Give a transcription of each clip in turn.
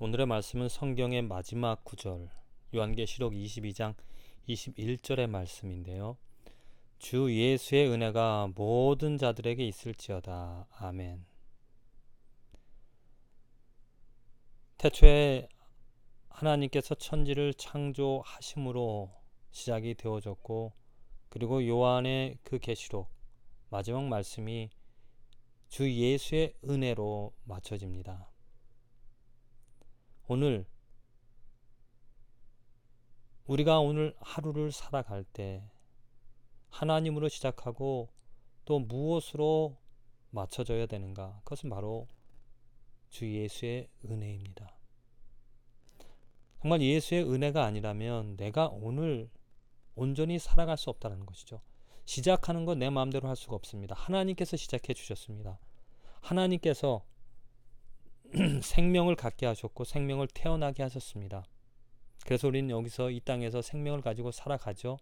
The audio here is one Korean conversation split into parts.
오늘의 말씀은 성경의 마지막 구절 요한계시록 22장 21절의 말씀인데요. 주 예수의 은혜가 모든 자들에게 있을지어다. 아멘. 태초에 하나님께서 천지를 창조하심으로 시작이 되어졌고 그리고 요한의 그 계시록 마지막 말씀이 주 예수의 은혜로 맞춰집니다. 오늘 우리가 오늘 하루를 살아갈 때 하나님으로 시작하고 또 무엇으로 맞춰져야 되는가? 그것은 바로 주 예수의 은혜입니다. 정말 예수의 은혜가 아니라면 내가 오늘 온전히 살아갈 수 없다는 것이죠. 시작하는 건 내 마음대로 할 수가 없습니다. 하나님께서 시작해 주셨습니다. 하나님께서 생명을 갖게 하셨고 생명을 태어나게 하셨습니다. 그래서 우리는 여기서 이 땅에서 생명을 가지고 살아가죠.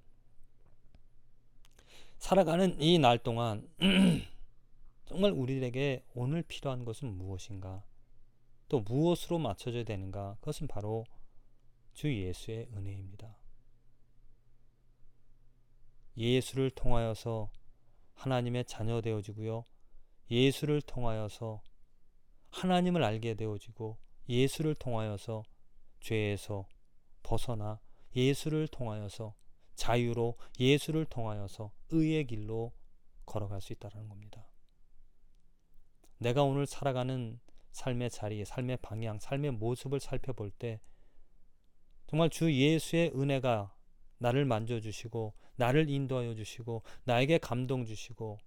살아가는 이 날 동안 정말 우리에게 오늘 필요한 것은 무엇인가? 또 무엇으로 맞춰져야 되는가? 그것은 바로 주 예수의 은혜입니다. 예수를 통하여서 하나님의 자녀 되어지고요. 예수를 통하여서 하나님을 알게 되어지고 예수를 통하여서 죄에서 벗어나 예수를 통하여서 자유로 예수를 통하여서 의의 길로 걸어갈 수 있다는 겁니다. 내가 오늘 살아가는 삶의 자리, 삶의 방향, 삶의 모습을 살펴볼 때 정말 주 예수의 은혜가 나를 만져주시고 나를 인도하여 주시고 나에게 감동 주시고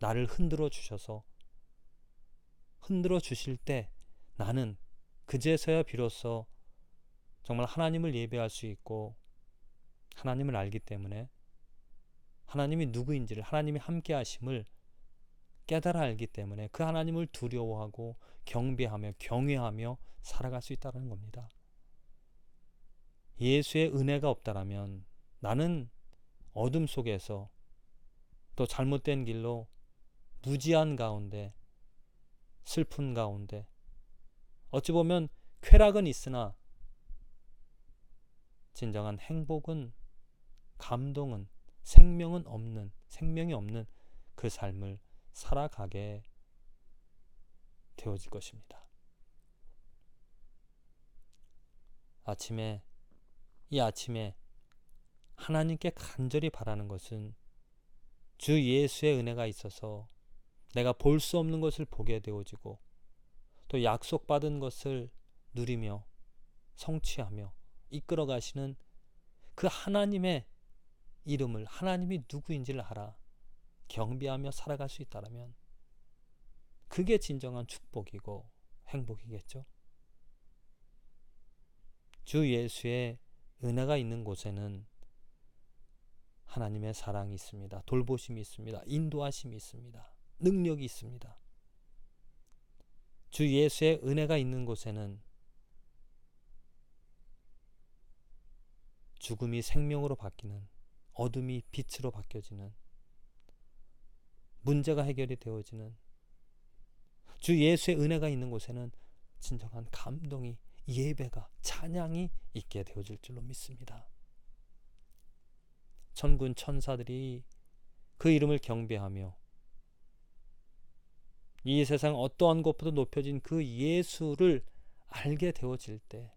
나를 흔들어 주셔서 흔들어 주실 때 나는 그제서야 비로소 정말 하나님을 예배할 수 있고 하나님을 알기 때문에 하나님이 누구인지를 하나님이 함께 하심을 깨달아 알기 때문에 그 하나님을 두려워하고 경배하며 경외하며 살아갈 수 있다는 겁니다. 예수의 은혜가 없다라면 나는 어둠 속에서 또 잘못된 길로 무지한 가운데 슬픈 가운데 어찌 보면 쾌락은 있으나 진정한 행복은 감동은 생명은 없는 생명이 없는 그 삶을 살아가게 되어질 것입니다. 아침에 이 아침에 하나님께 간절히 바라는 것은 주 예수의 은혜가 있어서 내가 볼 수 없는 것을 보게 되어지고 또 약속받은 것을 누리며 성취하며 이끌어 가시는 그 하나님의 이름을 하나님이 누구인지를 알아 경비하며 살아갈 수 있다면 그게 진정한 축복이고 행복이겠죠. 주 예수의 은혜가 있는 곳에는 하나님의 사랑이 있습니다. 돌보심이 있습니다. 인도하심이 있습니다. 능력이 있습니다. 주 예수의 은혜가 있는 곳에는 죽음이 생명으로 바뀌는 어둠이 빛으로 바뀌어지는 문제가 해결이 되어지는 주 예수의 은혜가 있는 곳에는 진정한 감동이 예배가 찬양이 있게 되어질 줄로 믿습니다. 천군 천사들이 그 이름을 경배하며 이 세상 어떠한 것보다 높여진 그 예수를 알게 되어질 때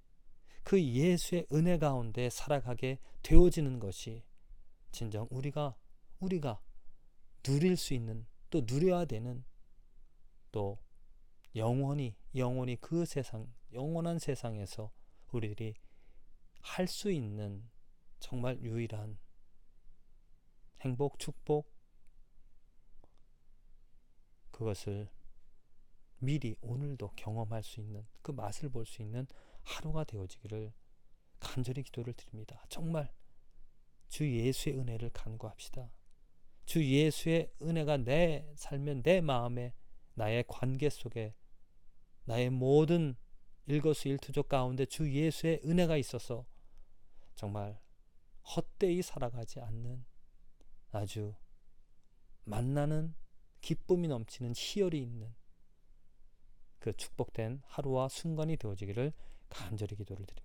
그 예수의 은혜 가운데 살아가게 되어지는 것이 진정 우리가 우리가 누릴 수 있는 또 누려야 되는 또 영원히 영원히 그 세상 영원한 세상에서 우리들이 할 수 있는 정말 유일한 행복 축복 그것을 미리 오늘도 경험할 수 있는 그 맛을 볼 수 있는 하루가 되어지기를 간절히 기도를 드립니다. 정말 주 예수의 은혜를 간구합시다. 주 예수의 은혜가 내 삶에 내 마음에 나의 관계 속에 나의 모든 일거수일투족 가운데 주 예수의 은혜가 있어서 정말 헛되이 살아가지 않는 아주 만나는 기쁨이 넘치는 희열이 있는 그 축복된 하루와 순간이 되어지기를 간절히 기도를 드립니다.